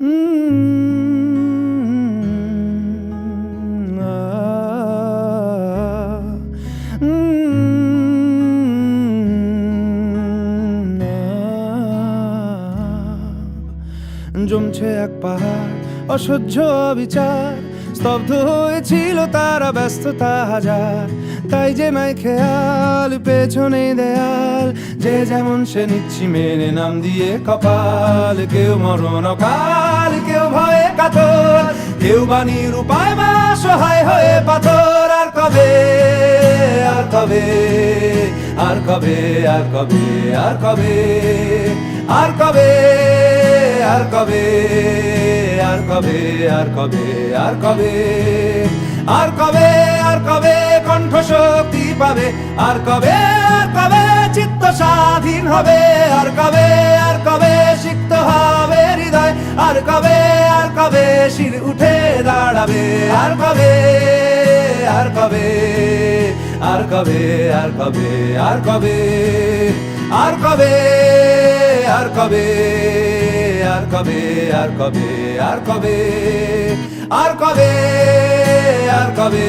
Mm, ah, mm, ah। জমছে এক পাহাড় অসহ্য বিচার স্তব্ধ হয়েছিল তারা ব্যস্ততা হাজার তাই যে নাই খেয়াল পেছনে দেয়াল যে যেমন সে নিচ্ছি মেনে নাম দিয়ে কপাল কেউ মরণ কাল কেউ ভয়ে কাতর কেউ বাণীর উপায় বা সহায় হয়ে পাথর আর কবে আর কবে আর কবে আর কবে আর কবে আর কবে আর কবে আর কবে আর কবে আর কবে আর কবে পাবে আর কবে আর কবে চিত্ত স্বাধীন হবে আর কবে আর কবে সিক্ত হবে হৃদয় আর কবে আর কবে শির উঠে দাঁড়াবে আর কবে আর কবে আর কবে আর কবে আর কবে আর কবে আর কবে আর কবে আর কবে আর কবে আর কবে আর কবে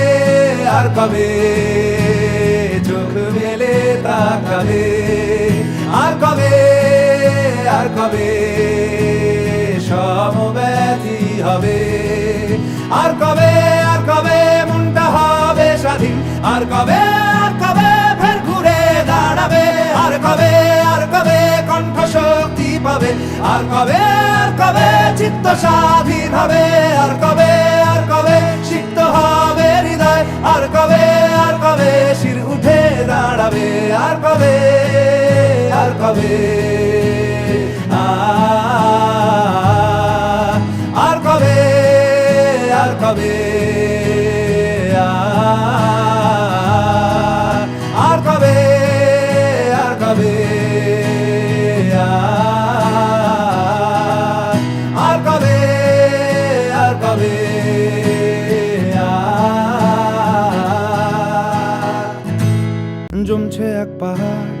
আর কবে? চোখ মেলে তাকাবে। আর কবে? আর কবে? সমব্যথী হবে। আর কবে? আর কবে মনটা হবে স্বাধীন? আর কবে? আর কবে ফের ঘুরে দাঁড়াবে? আর কবে? আর কবে কণ্ঠ শক্তি পাবে? আর কবে? আর কবে চিত্ত স্বাধীন হবে? কবে আর কবে আর কবে আর কবে আর কবে আর কবে আর কবে জমছে এক পাহাড়।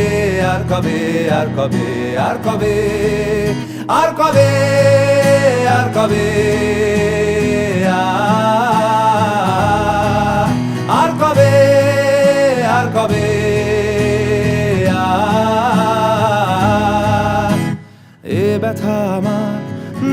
আর কবে আর কবে আর কবে আর কবে আর কবে আর কবে আর কবে এ ব্যথা আমার।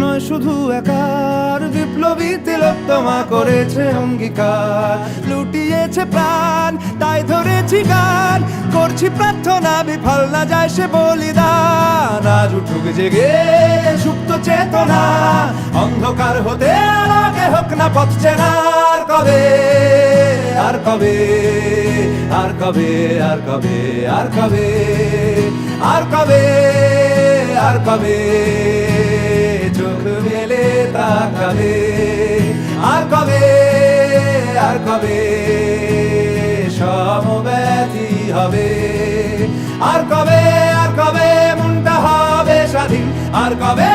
নয়, শুধু একার বিপ্লবী তিলোত্তমা করেছে অঙ্গীকার। লুটিয়েছে প্রাণ, তাই ধরেছি গান। করছি প্রার্থনা, বিফল না যায় সে বলিদান। আজ উঠুক জেগে সুপ্ত চেতনা, অন্ধকার হতে আলোকে হোক না পথ চেনা আর কবে আর কবে আর কবে আর কবে আর কবে আর কবে আর কবে? চোখ মেলে তাকাবে। আর কবে? আর কবে? সমব্যথী হবে। আর কবে? আর কবে? মনটা হবে স্বাধীন। আর কবে?